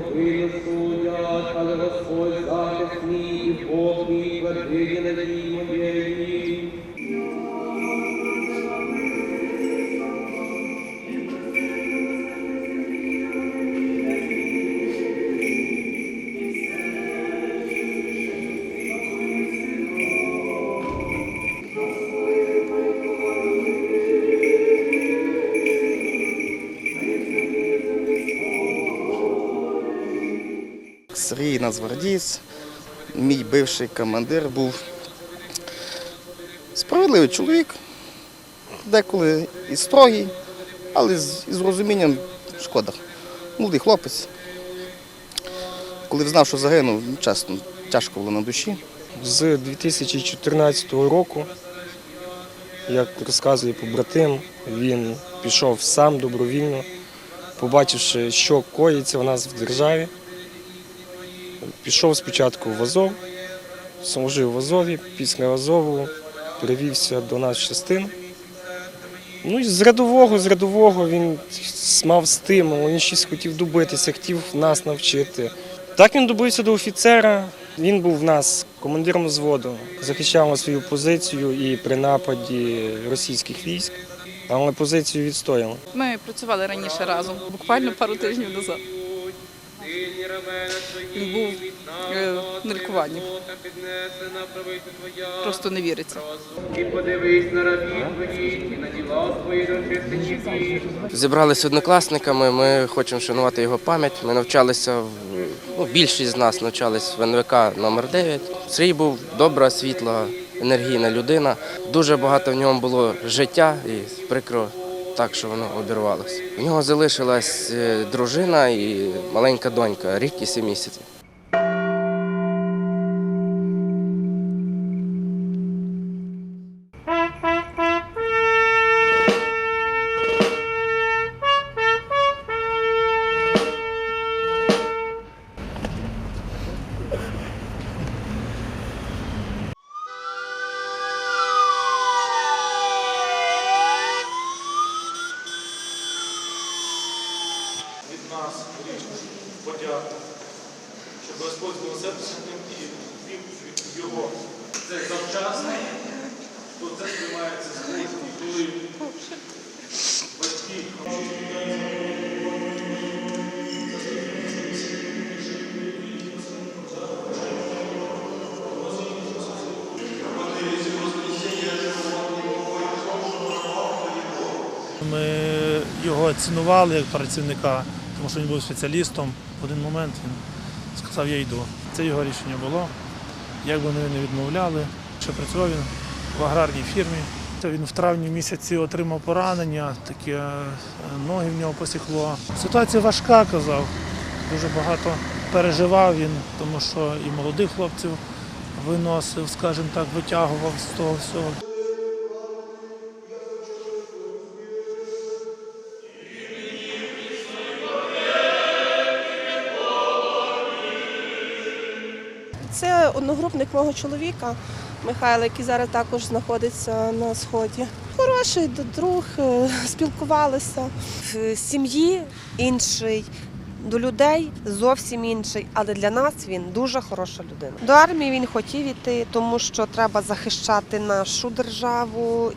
повинно судять, але Господь захист мій і Бог мій твердині надії Сергій Нацгвардієць, мій бивший командир був справедливий чоловік, деколи і строгий, але з, розумінням шкода. Молодий хлопець. Коли знав, що загинув, чесно, тяжко було на душі. З 2014 року, як розказує побратим, він пішов сам добровільно, побачивши, що коїться у нас в державі. Пішов спочатку в Азов, служив в Азові, після Азову перевівся до нас в частину. Ну і з рядового, з рядового він мав стимул, він щось хотів добитися, хотів нас навчити. Так він добився до офіцера. Він був в нас командиром взводу, захищав свою позицію і при нападі російських військ, але позицію відстояли. Ми працювали раніше разом, буквально пару тижнів назад. Він був е, на лікуванні. Просто не віриться. І подивись на і. Зібралися однокласниками, ми хочемо вшанувати його пам'ять. Ми навчалися, в- ну, більшість з нас навчались в НВК номер 9 Сергій був добра, світла, енергійна людина. Дуже багато в ньому було життя і прикро так, що воно обірвалося. У нього залишилась е, дружина і маленька донька, рік і сім місяців. Нас подяку, щоб Господь над ним і вів його. Це завчасно, то це сприймається з коли батьки Ми його цінували як працівника, тому що він був спеціалістом. В один момент він сказав, я йду. Це його рішення було. Як би ми не відмовляли, що працював він в аграрній фірмі. Він в травні місяці отримав поранення, таке е, ноги в нього посікло. Ситуація важка, казав. Дуже багато переживав він, тому що і молодих хлопців виносив, скажімо так, витягував з того всього. Це одногрупник мого чоловіка Михайла, який зараз також знаходиться на сході. Хороший друг, е, спілкувалися. в сім'ї інший, до людей зовсім інший, але для нас він дуже хороша людина. До армії він хотів іти, тому що треба захищати нашу державу.